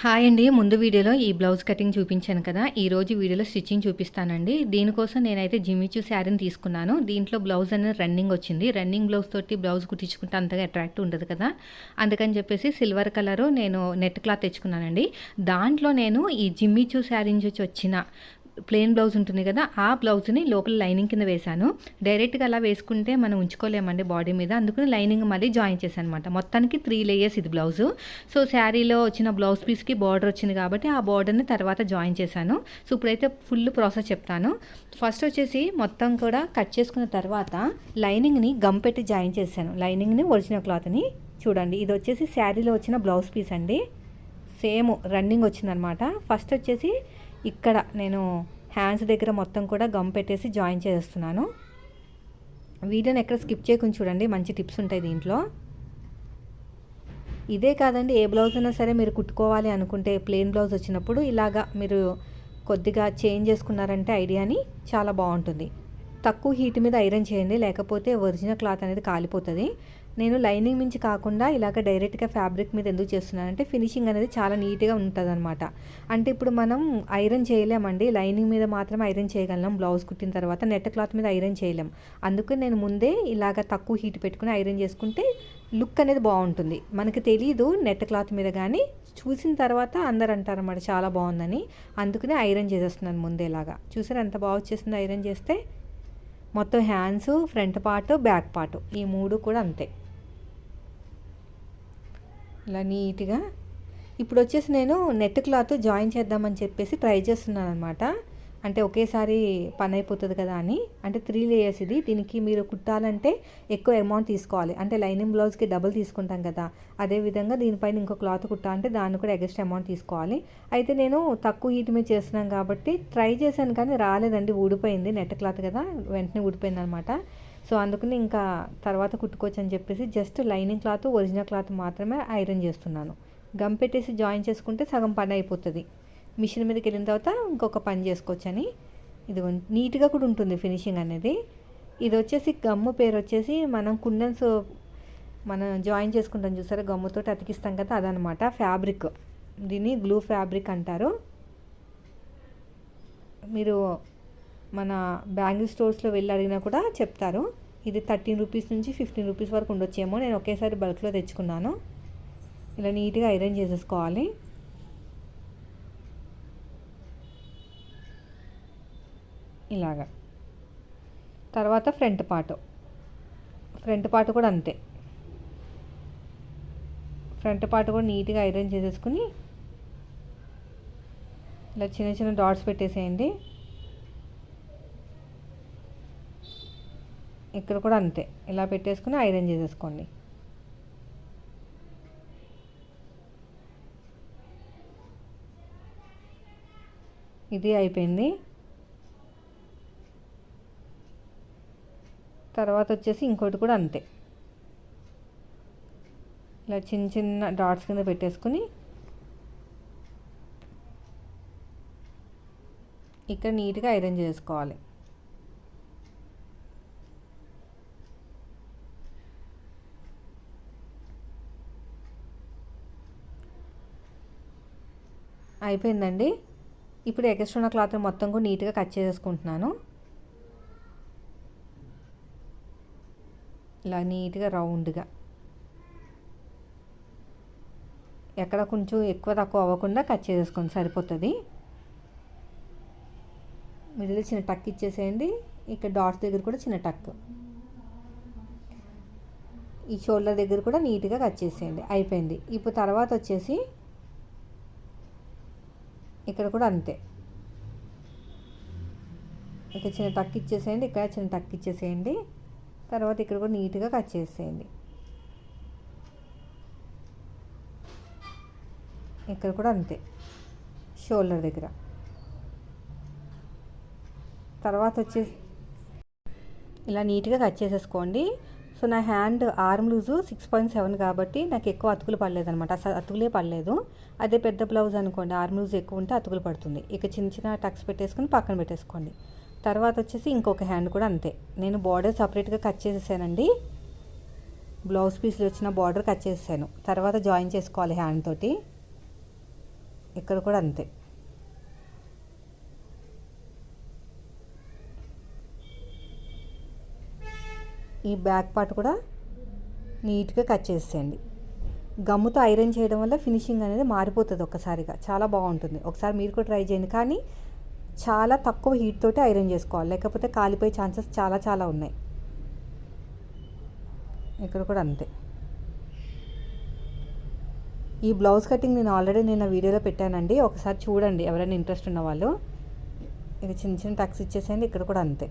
Hi అండి. ముందు వీడియోలో ఈ బ్లౌజ్ కటింగ్ చూపించాను కదా. ఈ రోజు వీడియోలో స్టిచ్చింగ్ చూపిస్తానండి. దీనికోసం నేనైతే జిమ్మిచూ శారీని తీసుకున్నాను. దీంట్లో బ్లౌజ్ అనేది రన్నింగ్ వచ్చింది. రన్నింగ్ బ్లౌజ్ తోటి బ్లౌజ్ కుట్టించుకుంటే అంతగా అట్రాక్ట్ ఉండదు కదా. అందుకని చెప్పేసి సిల్వర్ కలరు నేను నెట్ క్లాత్ తెచ్చుకున్నానండి. దాంట్లో నేను ఈ జిమ్మిచూ శారీ నుంచి వచ్చిన ప్లెయిన్ బ్లౌజ్ ఉంటుంది కదా ఆ బ్లౌజ్ని లోపల లైనింగ్ కింద వేశాను. డైరెక్ట్గా అలా వేసుకుంటే మనం ఉంచుకోలేమండి బాడీ మీద. అందుకని లైనింగ్ మళ్ళీ జాయిన్ చేశాను అనమాట మొత్తానికి త్రీ లేయర్స్ ఇది బ్లౌజ్. సో శారీలో వచ్చిన బ్లౌజ్ పీస్కి బార్డర్ వచ్చింది కాబట్టి ఆ బార్డర్ని తర్వాత జాయిన్ చేశాను. సో ఇప్పుడైతే ఫుల్ ప్రాసెస్ చెప్తాను. ఫస్ట్ వచ్చేసి మొత్తం కూడా కట్ చేసుకున్న తర్వాత లైనింగ్ని గమ్ పెట్టి జాయిన్ చేశాను. లైనింగ్ని ఒరిజినల్ క్లాత్ని. చూడండి ఇది వచ్చేసి శారీలో వచ్చిన బ్లౌజ్ పీస్ అండి. సేమ్ రన్నింగ్ వచ్చిందనమాట ఫస్ట్ వచ్చేసి ఇక్కడ నేను హ్యాండ్స్ దగ్గర మొత్తం కూడా గమ్ పెట్టేసి జాయిన్ చేస్తున్నాను. వీడియోని ఎక్కడ స్కిప్ చేయకుండా చూడండి మంచి టిప్స్ ఉంటాయి దీంట్లో. ఇదే కాదండి ఏ బ్లౌజ్ అయినా సరే మీరు కుట్టుకోవాలి అనుకుంటే ప్లెయిన్ బ్లౌజ్ వచ్చినప్పుడు ఇలాగా మీరు కొద్దిగా చేంజ్ చేసుకున్నారంటే ఐడియాని చాలా బాగుంటుంది. తక్కువ హీట్ మీద ఐరన్ చేయండి లేకపోతే ఒరిజినల్ క్లాత్ అనేది కాలిపోతుంది. నేను లైనింగ్ మించి కాకుండా ఇలాగ డైరెక్ట్గా ఫ్యాబ్రిక్ మీద ఎందుకు చేస్తున్నానంటే ఫినిషింగ్ అనేది చాలా నీట్గా ఉంటుంది అనమాట అంటే ఇప్పుడు మనం ఐరన్ చేయలేమండి. లైనింగ్ మీద మాత్రం ఐరన్ చేయగలం. బ్లౌజ్ కుట్టిన తర్వాత నెట్ క్లాత్ మీద ఐరన్ చేయలేం. అందుకే నేను ముందే ఇలాగ తక్కువ హీట్ పెట్టుకుని ఐరన్ చేసుకుంటే లుక్ అనేది బాగుంటుంది. మనకి తెలియదు నెట్ క్లాత్ మీద కానీ చూసిన తర్వాత అందరు అంటారు అన్నమాట చాలా బాగుందని. అందుకనే ఐరన్ చేసేస్తున్నాను ముందేలాగా చూసారు ఎంత బాగా వచ్చేసింది ఐరన్ చేస్తే? మొత్తం hands front part back part ఈ మూడు కూడా అంతే. ఇలా నీట్గా. ఇప్పుడు వచ్చేసి నేను నెట్ క్లాత్ జాయిన్ చేద్దామని చెప్పేసి ట్రై చేస్తున్నాను అనమాట అంటే ఒకేసారి పని అయిపోతుంది కదా అని. అంటే త్రీ లేయర్స్ ఇది. దీనికి మీరు కుట్టాలంటే ఎక్కువ అమౌంట్ తీసుకోవాలి. అంటే లైనింగ్ బ్లౌజ్కి డబుల్ తీసుకుంటాం కదా. అదేవిధంగా దీనిపైన ఇంకో క్లాత్ కుట్టాలంటే దాన్ని కూడా ఎగస్ట్ అమౌంట్ తీసుకోవాలి. అయితే నేను తక్కువ హీట్ మీద చేస్తున్నాను కాబట్టి ట్రై చేశాను కానీ రాలేదండి. ఊడిపోయింది. నెట్ క్లాత్ కదా. వెంటనే ఊడిపోయింది అనమాట సో అందుకని ఇంకా తర్వాత కుట్టుకోవచ్చు అని చెప్పేసి just lining cloth original cloth మాత్రమే ఐరన్ చేస్తున్నాను. గమ్ పెట్టేసి జాయిన్ చేసుకుంటే సగం పని అయిపోతుంది. మిషన్ మీదకి వెళ్ళిన తర్వాత ఇంకొక పని చేసుకోవచ్చు అని ఇది నీట్గా కూడా ఉంటుంది ఫినిషింగ్ అనేది. ఇది వచ్చేసి గమ్ము పేరు వచ్చేసి మనం కుండన్స్ మనం జాయిన్ చేసుకుంటాం చూసారా గమ్ముతో అతికిస్తాం కదా అదనమాట ఫ్యాబ్రిక్. దీన్ని గ్లూ ఫ్యాబ్రిక్ అంటారు. మీరు మన బ్యాంగిల్ స్టోర్స్లో వెళ్ళి అడిగినా కూడా చెప్తారు. ఇది థర్టీన్ రూపీస్ నుంచి ఫిఫ్టీన్ రూపీస్ వరకు ఉండొచ్చేమో. నేను ఒకేసారి బల్క్లో తెచ్చుకున్నాను. ఇలా నీట్గా ఐరన్ చేసేసుకోవాలి. ఇలాగా. తర్వాత ఫ్రంట్ పార్ట్ ఫ్రంట్ పార్ట్ కూడా అంతే. ఫ్రంట్ పార్ట్ కూడా నీట్గా ఐరన్ చేసేసుకుని ఇలా చిన్న చిన్న డాట్స్ పెట్టేసేయండి. ఇక్కడ కూడా అంతే. ఇలా పెట్టేసుకుని ఐరన్ చేసేసుకోండి. ఇది అయిపోయింది. తర్వాత వచ్చేసి ఇంకోటి కూడా అంతే. ఇలా చిన్న చిన్న డాట్స్ కింద పెట్టేసుకుని ఇక్కడ నీట్గా ఐరన్ చేసుకోవాలి. అయిపోయిందండి. ఇప్పుడు ఎక్స్ట్రా ఉన్న క్లాత్ మొత్తం కూడా నీట్గా కట్ చేసేసుకుంటున్నాను. ఇలా నీట్గా రౌండ్గా. ఎక్కడ కొంచెం ఎక్కువ తక్కువ అవ్వకుండా కట్ చేసేసుకోండి సరిపోతుంది. మిడిల్ చిన్న టక్ ఇచ్చేసేయండి. ఇక్కడ డాట్స్ దగ్గర కూడా చిన్న టక్. ఈ షోల్డర్ దగ్గర కూడా నీట్గా కట్ చేసేయండి. అయిపోయింది. ఇప్పుడు తర్వాత వచ్చేసి ఇక్కడ కూడా అంతే. ఇక్కడ చిన్న టక్ ఇచ్చేసేయండి ఇక్కడ చిన్న టక్ ఇచ్చేసేయండి. తర్వాత ఇక్కడ కూడా నీట్గా కట్ చేసేయండి. ఇక్కడ కూడా అంతే. షోల్డర్ దగ్గర. తర్వాత వచ్చేసి ఇలా నీట్గా కట్ చేసేసుకోండి. సో నా hand arm loose six point seven కాబట్టి నాకు ఎక్కువ అతుకులు పడలేదు అనమాట అసలు అతుకులే పడలేదు. అదే పెద్ద బ్లౌజ్ అనుకోండి ఆర్మ్ లూజ్ ఎక్కువ ఉంటే అతుకులు పడుతుంది. ఇక చిన్న చిన్న టక్స్ పెట్టేసుకొని పక్కన పెట్టేసుకోండి. తర్వాత వచ్చేసి ఇంకొక హ్యాండ్ కూడా అంతే. నేను బార్డర్ సపరేట్గా కట్ చేసేసానండి. బ్లౌజ్ పీస్లో వచ్చిన బార్డర్ కట్ చేసాను తర్వాత జాయిన్ చేసుకోవాలి హ్యాండ్ తోటి. ఇక్కడ కూడా అంతే. ఈ బ్యాక్ పార్ట్ కూడా నీట్గా కట్ చేసేయండి. గమ్ముతో ఐరన్ చేయడం వల్ల ఫినిషింగ్ అనేది మారిపోతుంది ఒక్కసారిగా. చాలా బాగుంటుంది. ఒకసారి మీరు కూడా ట్రై చేయండి. కానీ చాలా తక్కువ హీట్ తోటి ఐరన్ చేసుకోవాలి. లేకపోతే కాలిపోయే ఛాన్సెస్ చాలా చాలా ఉన్నాయి. ఇక్కడ కూడా అంతే. ఈ బ్లౌజ్ కటింగ్ నేను ఆల్రెడీ నేను వీడియోలో పెట్టానండి. ఒకసారి చూడండి ఎవరైనా ఇంట్రెస్ట్ ఉన్న వాళ్ళు. ఇది చిన్న చిన్న టక్స్ ఇచ్చేసేయండి. ఇక్కడ కూడా అంతే.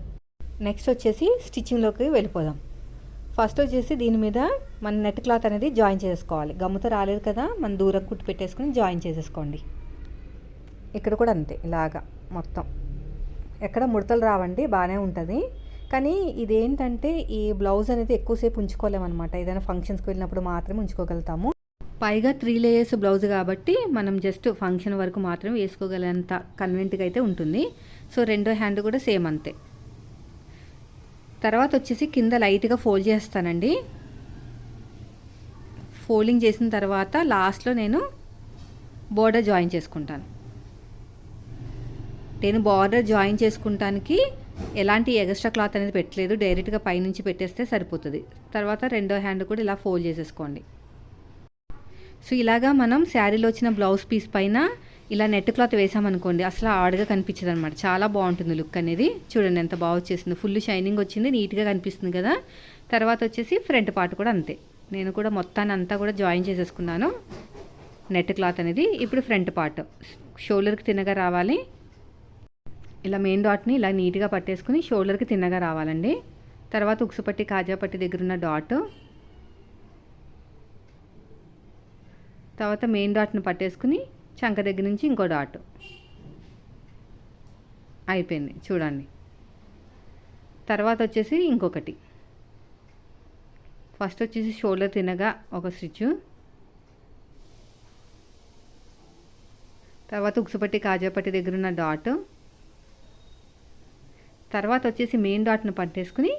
నెక్స్ట్ వచ్చేసి స్టిచ్చింగ్లోకి వెళ్ళిపోదాం. ఫస్ట్ వచ్చేసి దీని మీద మన నెట్ క్లాత్ అనేది జాయిన్ చేసుకోవాలి. గమ్ముతో రాలేదు కదా మనం దూరం కుట్టి పెట్టేసుకుని జాయిన్ చేసేసుకోండి. ఇక్కడ కూడా అంతే ఇలాగా మొత్తం. ఎక్కడ ముడతలు రావండి బాగానే ఉంటుంది. కానీ ఇదేంటంటే ఈ బ్లౌజ్ అనేది ఎక్కువసేపు ఉంచుకోలేమన్నమాట. ఏదైనా ఫంక్షన్స్కి వెళ్ళినప్పుడు మాత్రమే ఉంచుకోగలుగుతాము. పైగా త్రీ లేయర్స్ బ్లౌజ్ కాబట్టి మనం జస్ట్ ఫంక్షన్ వరకు మాత్రమే వేసుకోగలంత కన్వెంట్గా అయితే ఉంటుంది. సో రెండో హ్యాండ్ కూడా సేమ్ అంతే. తర్వాత వచ్చేసి కింద లైట్గా ఫోల్డ్ చేస్తానండి. ఫోల్డింగ్ చేసిన తర్వాత లాస్ట్లో నేను బోర్డర్ జాయిన్ చేసుకుంటాను. నేను బార్డర్ జాయిన్ చేసుకుంటానికి ఎలాంటి ఎక్స్ట్రా క్లాత్ అనేది పెట్టలేదు. డైరెక్ట్గా పైనుంచి పెట్టేస్తే సరిపోతుంది. తర్వాత రెండో హ్యాండ్ కూడా ఇలా ఫోల్డ్ చేసేసుకోండి. సో ఇలాగా మనం శారీలో వచ్చిన బ్లౌజ్ పీస్ పైన ఇలా నెట్ క్లాత్ వేసామనుకోండి అసలు ఆడగా కనిపించదు అనమాట చాలా బాగుంటుంది లుక్ అనేది. చూడండి ఎంత బాగా వచ్చేసింది. ఫుల్ షైనింగ్ వచ్చింది నీట్గా కనిపిస్తుంది కదా. తర్వాత వచ్చేసి ఫ్రంట్ పార్ట్ కూడా అంతే. నేను కూడా మొత్తాన్ని అంతా కూడా జాయిన్ చేసేసుకున్నాను. నెట్ క్లాత్ అనేది ఇప్పుడు ఫ్రంట్ పార్ట్. షోల్డర్కి తిన్నగా రావాలి. ఇలా మెయిన్ డాట్ని ఇలా నీట్గా పట్టేసుకుని షోల్డర్కి తిన్నగా రావాలండి. తర్వాత ఉక్సుపట్టి కాజాపట్టి దగ్గర ఉన్న డాట్. తర్వాత మెయిన్ డాట్ని పట్టేసుకుని చంక దగ్గర నుంచి ఇంకో డాట్ అయిపోయింది. చూడండి. తర్వాత వచ్చేసి ఇంకొకటి. ఫస్ట్ వచ్చేసి షోల్డర్ తినగా ఒక స్టిచ్ తర్వాత ఉక్సుపట్టి కాజాపట్టి దగ్గర ఉన్న డాట్. తర్వాత వచ్చేసి మెయిన్ డాట్ను పట్టేసుకుని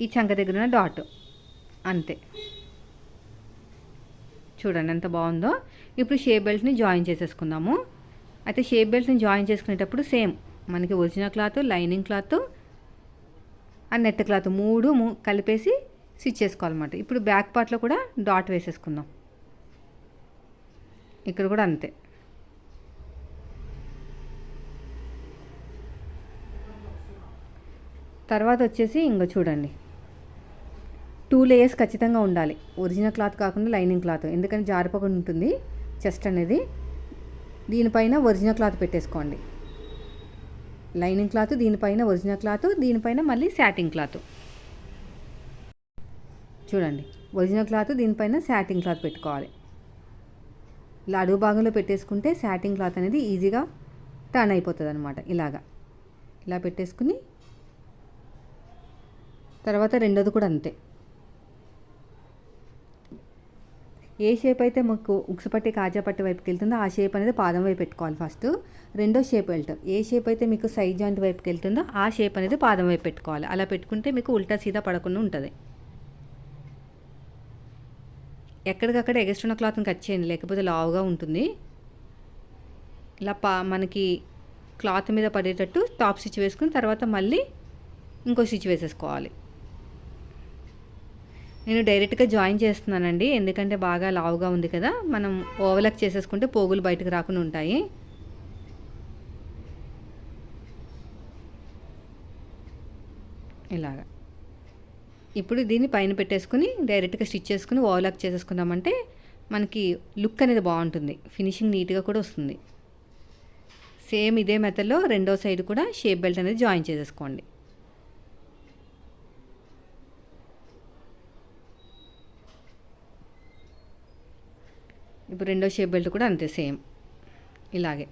ఈ చంక దగ్గర ఉన్న డాట్. అంతే. చూడండి ఎంత బాగుందో. ఇప్పుడు షేప్ బెల్ట్ని జాయిన్ చేసేసుకుందాము. అయితే షేప్ బెల్ట్ని జాయిన్ చేసుకునేటప్పుడు సేమ్ మనకి ఒరిజినల్ క్లాత్ లైనింగ్ క్లాత్ ఆ నెట్ క్లాత్ మూడు కలిపేసి స్టిచ్ చేసుకోవాలన్నమాట. ఇప్పుడు బ్యాక్ పార్ట్లో కూడా డాట్ వేసేసుకుందాం. ఇక్కడ కూడా అంతే. తర్వాత వచ్చేసి ఇంకో చూడండి. టూ లేయర్స్ ఖచ్చితంగా ఉండాలి. ఒరిజినల్ క్లాత్ కాకుండా లైనింగ్ క్లాత్ ఎందుకంటే జారిపోకుండా ఉంటుంది? చెస్ట్ అనేది దీనిపైన ఒరిజినల్ క్లాత్ పెట్టేసుకోండి. లైనింగ్ క్లాత్ దీనిపైన ఒరిజినల్ క్లాత్ దీనిపైన మళ్ళీ శాటింగ్ క్లాత్. చూడండి ఒరిజినల్ క్లాత్ దీనిపైన శాటింగ్ క్లాత్ పెట్టుకోవాలి. ఇలా అడుగు భాగంలో పెట్టేసుకుంటే శాటింగ్ క్లాత్ అనేది ఈజీగా టర్న్ అయిపోతుంది అనమాట ఇలాగా. ఇలా పెట్టేసుకుని తర్వాత రెండోది కూడా అంతే. ఏ షేప్ అయితే మాకు ఉక్సుపట్టి కాజాపట్టి వైపుకి వెళ్తుందో ఆ షేప్ అనేది పాదం వైపు పెట్టుకోవాలి ఫస్ట్ రెండో షేప్ వెళ్తాం. ఏ షేప్ అయితే మీకు సైడ్ జాయింట్ వైపుకి వెళ్తుందో ఆ షేప్ అనేది పాదం వైపు పెట్టుకోవాలి. అలా పెట్టుకుంటే మీకు ఉల్టా సీదా పడకుండా ఉంటుంది. ఎక్కడికక్కడ ఎగస్ట్రన క్లాత్ని కట్ చేయండి. లేకపోతే లావుగా ఉంటుంది. ఇలా పా మనకి క్లాత్ మీద పడేటట్టు టాప్ స్టిచ్ వేసుకుని తర్వాత మళ్ళీ ఇంకో స్టిచ్ వేసేసుకోవాలి. నేను డైరెక్ట్గా జాయిన్ చేస్తున్నానండి. ఎందుకంటే బాగా లావుగా ఉంది కదా. మనం ఓవర్లక్ చేసేసుకుంటే పోగులు బయటకు రాకుండా ఉంటాయి. ఇలాగా. ఇప్పుడు దీన్ని పైన పెట్టేసుకుని డైరెక్ట్గా స్టిచ్ చేసుకుని ఓవర్లాక్ చేసేసుకున్నామంటే మనకి లుక్ అనేది బాగుంటుంది. ఫినిషింగ్ నీట్గా కూడా వస్తుంది. సేమ్ ఇదే మెథడ్లో రెండో సైడ్ కూడా షేప్ బెల్ట్ అనేది జాయిన్ చేసేసుకోండి. ఇప్పుడు రెండో షేప్ బెల్ట్ కూడా అంతే సేమ్. ఇలాగే.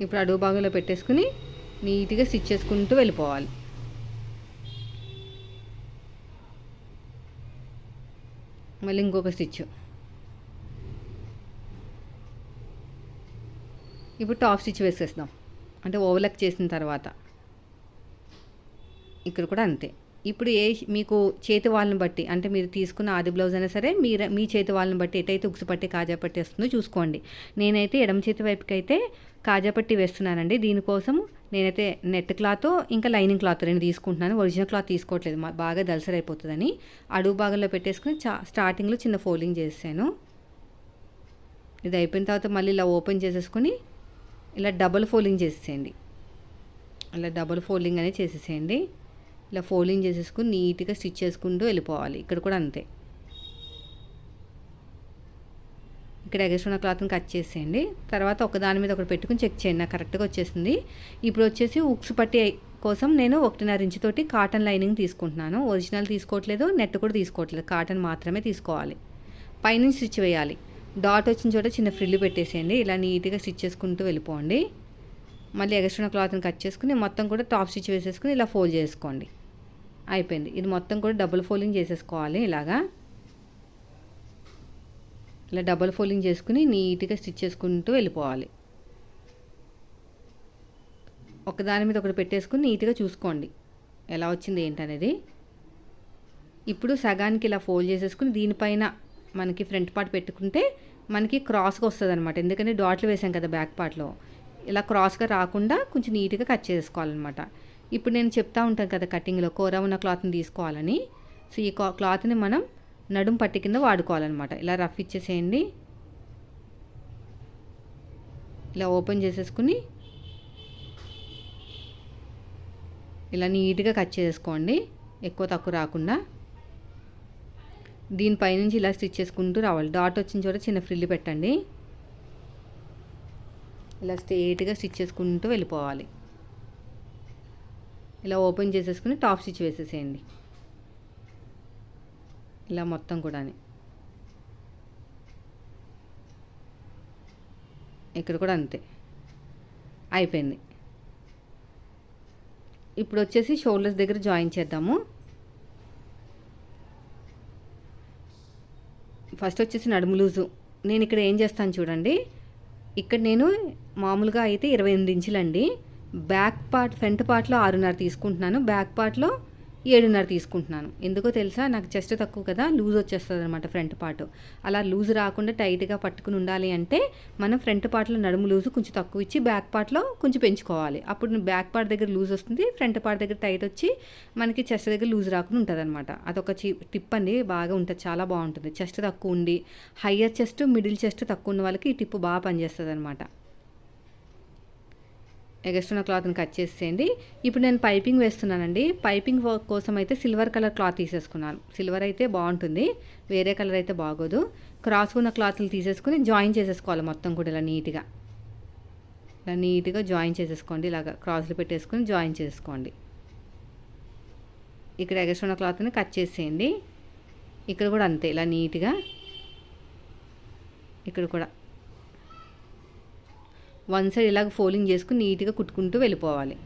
ఇప్పుడు అడుగు భాగంలో పెట్టేసుకుని నీట్గా స్టిచ్ చేసుకుంటూ వెళ్ళిపోవాలి. మళ్ళీ ఇంకొక స్టిచ్. ఇప్పుడు టాప్ స్టిచ్ వేసేస్తాం అంటే ఓవర్లక్ చేసిన తర్వాత. ఇక్కడ కూడా అంతే. ఇప్పుడు ఏ మీకు చేతి వాళ్ళని బట్టి అంటే మీరు తీసుకున్న ఆది బ్లౌజ్ అయినా సరే మీరు మీ చేతి వాళ్ళని బట్టి ఎటైతే ఉక్సు పట్టి కాజా పట్టి వస్తుందో చూసుకోండి. నేనైతే ఎడమ చేతి వైపుకి అయితే కాజా పట్టి వేస్తున్నానండి. దీనికోసం నేనైతే నెట్ క్లాత్ ఇంకా లైనింగ్ క్లాత్ రెండు తీసుకుంటున్నాను. ఒరిజినల్ క్లాత్ తీసుకోవట్లేదు. బాగా దలసరైపోతుందని అడుగు భాగంలో పెట్టేసుకుని చా స్టార్టింగ్లో చిన్న ఫోల్డింగ్ చేసాను ఇది అయిపోయిన తర్వాత మళ్ళీ ఇలా ఓపెన్ చేసేసుకుని ఇలా డబుల్ ఫోల్డింగ్ చేసేసేయండి. అలా డబుల్ ఫోల్డింగ్ అనేది చేసేసేయండి. ఇలా ఫోల్డింగ్ చేసేసుకుని నీట్గా స్టిచ్ చేసుకుంటూ వెళ్ళిపోవాలి. ఇక్కడ కూడా అంతే. ఇక్కడ ఎగస్ట్ ఉన్న క్లాత్ని కట్ చేసేయండి. తర్వాత ఒక దాని మీద ఒకటి పెట్టుకుని చెక్ చేయండి. నాకు కరెక్ట్గా వచ్చేసింది. ఇప్పుడు వచ్చేసి ఉక్స్ పట్టి కోసం నేను ఒకటిన్నర ఇంచు తోటి కాటన్ లైనింగ్ తీసుకుంటున్నాను. ఒరిజినల్ తీసుకోవట్లేదు నెట్ కూడా తీసుకోవట్లేదు. కాటన్ మాత్రమే తీసుకోవాలి. పైనుంచి స్టిచ్ వేయాలి. డాట్ వచ్చిన చోట చిన్న ఫ్రిల్లు పెట్టేసేయండి. ఇలా నీట్గా స్టిచ్ చేసుకుంటూ వెళ్ళిపోండి. మళ్ళీ ఎగస్ట్రా క్లాత్ని కట్ చేసుకుని మొత్తం కూడా టాప్ స్టిచ్ వేసేసుకుని ఇలా ఫోల్డ్ చేసుకోండి. అయిపోయింది. ఇది మొత్తం కూడా డబుల్ ఫోల్డింగ్ చేసేసుకోవాలి ఇలాగా. ఇలా డబుల్ ఫోల్డింగ్ చేసుకుని నీట్గా స్టిచ్ చేసుకుంటూ వెళ్ళిపోవాలి. ఒకదాని మీద ఒకటి పెట్టేసుకుని నీట్గా చూసుకోండి. ఎలా వచ్చింది ఏంటనేది ఇప్పుడు సగానికి ఇలా ఫోల్డ్ చేసేసుకుని దీనిపైన మనకి ఫ్రంట్ పార్ట్ పెట్టుకుంటే మనకి క్రాస్గా వస్తుంది అనమాట ఎందుకంటే డాట్లు వేసాం కదా బ్యాక్ పార్ట్లో ఇలా క్రాస్గా రాకుండా కొంచెం నీట్గా కట్ చేసుకోవాలన్నమాట ఇప్పుడు నేను చెప్తా ఉంటాను కదా కటింగ్లో కూర ఉన్న క్లాత్ని తీసుకోవాలని. సో ఈ క్లాత్ని మనం నడుం పట్టి కింద వాడుకోవాలన్నమాట. ఇలా రఫ్ ఇచ్చేసేయండి. ఇలా ఓపెన్ చేసేసుకుని ఇలా నీట్గా కట్ చేసుకోండి ఎక్కువ తక్కువ రాకుండా. దీనిపైనుంచి ఇలా స్టిచ్ చేసుకుంటూ రావాలి. డాట్ వచ్చిన చోట చిన్న ఫ్రిల్లు పెట్టండి. ఇలా స్ట్రేట్గా స్టిచ్ చేసుకుంటూ వెళ్ళిపోవాలి. ఇలా ఓపెన్ చేసేసుకుని టాప్ స్టిచ్ వేసేసేయండి. ఇలా మొత్తం కూడా ఇక్కడ కూడా అంతే. అయిపోయింది. ఇప్పుడు వచ్చేసి షోల్డర్స్ దగ్గర జాయిన్ చేద్దాము. ఫస్ట్ వచ్చేసి నడుము లూజు. నేను ఇక్కడ ఏం చేస్తాను చూడండి. ఇక్కడ నేను మామూలుగా అయితే ఇరవై ఎనిమిది ఇంచులండి. బ్యాక్ పార్ట్ ఫ్రంట్ పార్ట్లో ఆరున్నర తీసుకుంటున్నాను. బ్యాక్ పార్ట్లో ఏడున్నర తీసుకుంటున్నాను. ఎందుకో తెలుసా? నాకు చెస్ట్ తక్కువ కదా లూజ్ వచ్చేస్తుంది అనమాట ఫ్రంట్ పార్ట్. అలా లూజ్ రాకుండా టైట్గా పట్టుకుని ఉండాలి అంటే మనం ఫ్రంట్ పార్ట్లో నడుము లూజ్ కొంచెం తక్కువ ఇచ్చి బ్యాక్ పార్ట్లో కొంచెం పెంచుకోవాలి. అప్పుడు బ్యాక్ పార్ట్ దగ్గర లూజ్ వస్తుంది ఫ్రంట్ పార్ట్ దగ్గర టైట్ వచ్చి మనకి చెస్ట్ దగ్గర లూజ్ రాకుండా ఉంటుంది అనమాట అదొక చి టిప్ అండి బాగా ఉంటుంది చాలా బాగుంటుంది. చెస్ట్ తక్కువ ఉండి హయ్యర్ చెస్ట్ మిడిల్ చెస్ట్ తక్కువ ఉన్న వాళ్ళకి ఈ టిప్ బాగా పనిచేస్తుంది అనమాట ఎగస్ట్రున్న క్లాత్ని కట్ చేసేయండి. ఇప్పుడు నేను పైపింగ్ వేస్తున్నానండి. పైపింగ్ వర్క్ కోసం అయితే సిల్వర్ కలర్ క్లాత్ తీసేసుకున్నాను. సిల్వర్ అయితే బాగుంటుంది. వేరే కలర్ అయితే బాగోదు. క్రాస్ ఉన్న క్లాత్లు తీసేసుకుని జాయిన్ చేసేసుకోవాలి మొత్తం కూడా ఇలా నీట్గా. ఇలా నీట్గా జాయిన్ చేసేసుకోండి. ఇలాగ క్రాస్లు పెట్టేసుకుని జాయిన్ చేసుకోండి. ఇక్కడ ఎగస్ట్రున్న క్లాత్ని కట్ చేసేయండి. ఇక్కడ కూడా అంతే. ఇలా నీట్గా. ఇక్కడ కూడా. వన్ సైడ్ ఇలాగ ఫోల్డింగ్ చేసుకుని నీట్గా కుట్టుకుంటూ వెళ్ళిపోవాలి.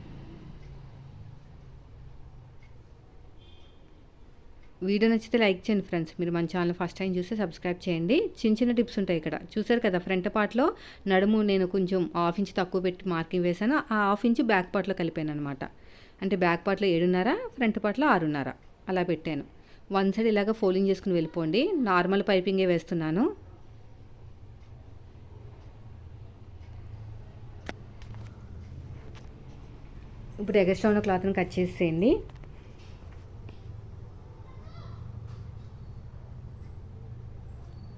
వీడియో నచ్చితే లైక్ చేయండి ఫ్రెండ్స్. మీరు మన ఛానల్ ఫస్ట్ టైం చూస్తే సబ్స్క్రైబ్ చేయండి. చిన్న చిన్న టిప్స్ ఉంటాయి ఇక్కడ. చూసారు కదా ఫ్రంట్ పార్ట్లో నడుము నేను కొంచెం హాఫ్ ఇంచ్ తక్కువ పెట్టి మార్కింగ్ వేసాను ఆ హాఫ్ ఇంచ్ బ్యాక్ పార్ట్లో కలిపాను అనమాట అంటే బ్యాక్ పార్ట్లో ఏడున్నర ఫ్రంట్ పార్ట్లో ఆరున్నర. అలా పెట్టాను. వన్ సైడ్ ఇలాగ ఫోల్డింగ్ చేసుకుని వెళ్ళిపోండి. నార్మల్ పైపింగే వేస్తున్నాను. ఇప్పుడు ఎగస్ట్రా ఉన్న క్లాత్ని కట్ చేసేయండి.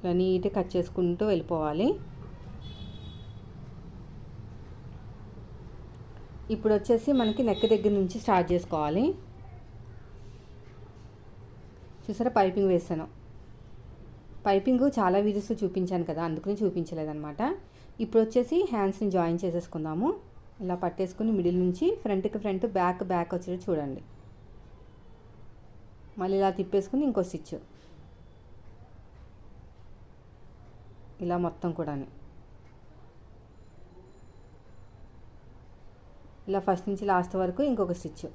ఇలా నీట్గా కట్ చేసుకుంటూ వెళ్ళిపోవాలి. ఇప్పుడు వచ్చేసి మనకి నెక్ దగ్గర నుంచి స్టార్ట్ చేసుకోవాలి. చూసారా? పైపింగ్ వేసాను. పైపింగ్ చాలా వీడియోస్లో చూపించాను కదా అందుకని చూపించలేదన్నమాట. ఇప్పుడు వచ్చేసి హ్యాండ్స్ని జాయిన్ చేసేసుకుందాము. ఇలా పట్టేసుకుని మిడిల్ నుంచి ఫ్రంట్కి ఫ్రంట్ బ్యాక్ బ్యాక్ వచ్చేది చూడండి. మళ్ళీ ఇలా తిప్పేసుకుని ఇంకో స్టిచ్. ఇలా మొత్తం కూడా ఇలా ఫస్ట్ నుంచి లాస్ట్ వరకు ఇంకొక స్టిచ్.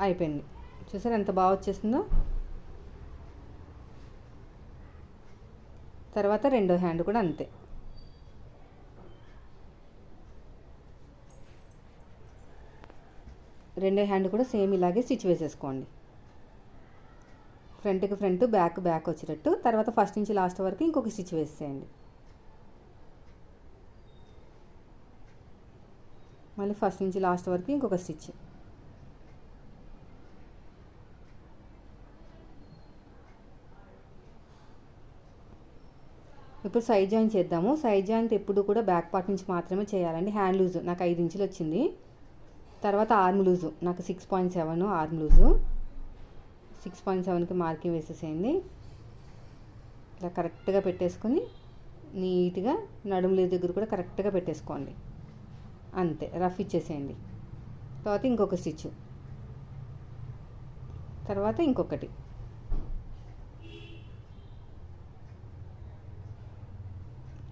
అయిపోయింది. చూసారు ఎంత బాగా వచ్చేసిందో? తర్వాత రెండో హ్యాండ్ కూడా అంతే. రెండో హ్యాండ్ కూడా సేమ్ ఇలాగే స్టిచ్ వేసేసుకోండి. ఫ్రంట్కి ఫ్రంట్ బ్యాక్ బ్యాక్ వచ్చేటట్టు. తర్వాత ఫస్ట్ నుంచి లాస్ట్ వరకు ఇంకొక స్టిచ్ వేసేయండి. మళ్ళీ ఫస్ట్ నుంచి లాస్ట్ వరకు ఇంకొక స్టిచ్. ఇప్పుడు సైడ్ జాయింట్ చేద్దాము. సైడ్ జాయింట్ ఎప్పుడు కూడా బ్యాక్ పార్ట్ నుంచి మాత్రమే చేయాలండి. హ్యాండ్ లూజు నాకు ఐదు ఇంచులు వచ్చింది. తర్వాత ఆర్మ్ లూజు నాకు six point seven arm loose six point సెవెన్కి మార్కింగ్ వేసేసేయండి. ఇలా కరెక్ట్గా పెట్టేసుకొని నీట్గా నడుము లేదు దగ్గర కూడా కరెక్ట్గా పెట్టేసుకోండి. అంతే రఫ్ ఇచ్చేసేయండి. తర్వాత ఇంకొక స్టిచ్ తర్వాత ఇంకొకటి.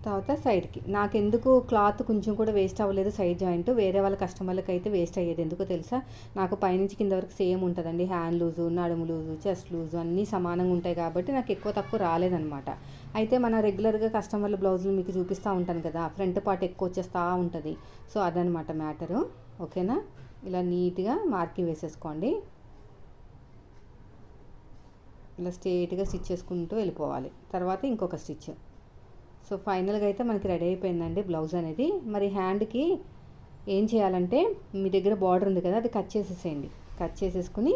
తర్వాత సైడ్కి. నాకెందుకు క్లాత్ కొంచెం కూడా వేస్ట్ అవ్వలేదు సైడ్ జాయింట్. వేరే వాళ్ళ కస్టమర్లకు అయితే వేస్ట్ అయ్యేది ఎందుకో తెలుసా? నాకు పైనుంచి కింద వరకు సేమ్ ఉంటుందండి. హ్యాండ్ లూజు నడుము లూజు చెస్ట్ లూజు అన్నీ సమానంగా ఉంటాయి కాబట్టి నాకు ఎక్కువ తక్కువ రాలేదనమాట అయితే మన రెగ్యులర్గా కస్టమర్ల బ్లౌజులు మీకు చూపిస్తూ ఉంటాను కదా ఫ్రంట్ పార్ట్ ఎక్కువ వచ్చేస్తూ ఉంటుంది. సో అదనమాట మ్యాటరు. ఓకేనా? ఇలా నీట్గా మార్కింగ్ వేసేసుకోండి. ఇలా స్ట్రేట్గా స్టిచ్ చేసుకుంటూ వెళ్ళిపోవాలి. తర్వాత ఇంకొక స్టిచ్. సో ఫైనల్గా అయితే మనకి రెడీ అయిపోయిందండి బ్లౌజ్ అనేది. మరి హ్యాండ్కి ఏం చేయాలంటే మీ దగ్గర బార్డర్ ఉంది కదా అది కట్ చేసేసేయండి. కట్ చేసేసుకుని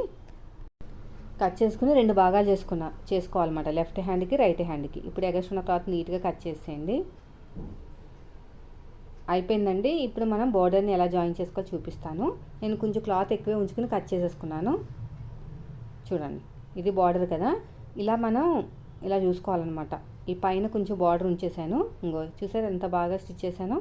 కట్ చేసుకుని రెండు భాగాలు చేసుకున్న చేసుకోవాలన్నమాట. లెఫ్ట్ హ్యాండ్కి రైట్ హ్యాండ్కి. ఇప్పుడు ఎగస్ట్రున్న క్లాత్ నీట్గా కట్ చేసేయండి. అయిపోయిందండి. ఇప్పుడు మనం బార్డర్ని ఎలా జాయిన్ చేసుకోవాలో చూపిస్తాను. నేను కొంచెం క్లాత్ ఎక్కువే ఉంచుకుని కట్ చేసేసుకున్నాను. చూడండి. ఇది బార్డర్ కదా. ఇలా మనం ఇలా చూసుకోవాలన్నమాట. ఈ పైన కొంచెం బార్డర్ ఉంచేసాను ఇంకో చూసారు ఎంత బాగా స్టిచ్ చేశానో?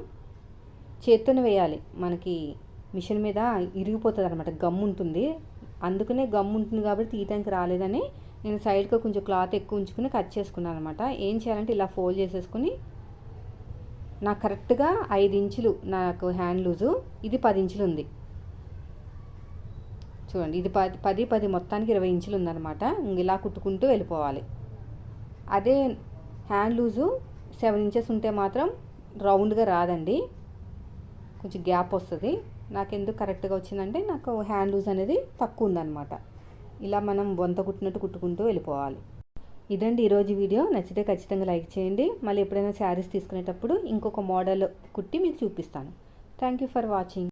చేత్తోనే వేయాలి. మనకి మిషన్ మీద ఇరిగిపోతుంది అనమాట గమ్ ఉంటుంది. అందుకనే గమ్ ఉంటుంది కాబట్టి తీయటానికి రాలేదని నేను సైడ్కి కొంచెం క్లాత్ ఎక్కువ ఉంచుకుని కట్ చేసుకున్నాను అనమాట ఏం చేయాలంటే ఇలా ఫోల్డ్ చేసేసుకుని నాకు కరెక్ట్గా ఐదు ఇంచులు నాకు హ్యాండ్ లూజు ఇది పది ఇంచులు ఉంది. చూడండి ఇది పది పది పది మొత్తానికి ఇరవై ఇంచులు ఉందన్నమాట. ఇలా కుట్టుకుంటూ వెళ్ళిపోవాలి. అదే హ్యాండ్ లూజు సెవెన్ ఇంచెస్ ఉంటే మాత్రం రౌండ్గా రాదండి. కొంచెం గ్యాప్ వస్తుంది. నాకు ఎందుకు కరెక్ట్గా వచ్చిందంటే నాకు హ్యాండ్ లూజ్ అనేది తక్కువ ఉందన్నమాట. ఇలా మనం బొంత కుట్టినట్టు కుట్టుకుంటూ వెళ్ళిపోవాలి. ఇదండి ఈరోజు వీడియో. నచ్చితే ఖచ్చితంగా లైక్ చేయండి. మళ్ళీ ఎప్పుడైనా శారీస్ తీసుకునేటప్పుడు ఇంకొక మోడల్ కుట్టి మీకు చూపిస్తాను. Thank you for watching.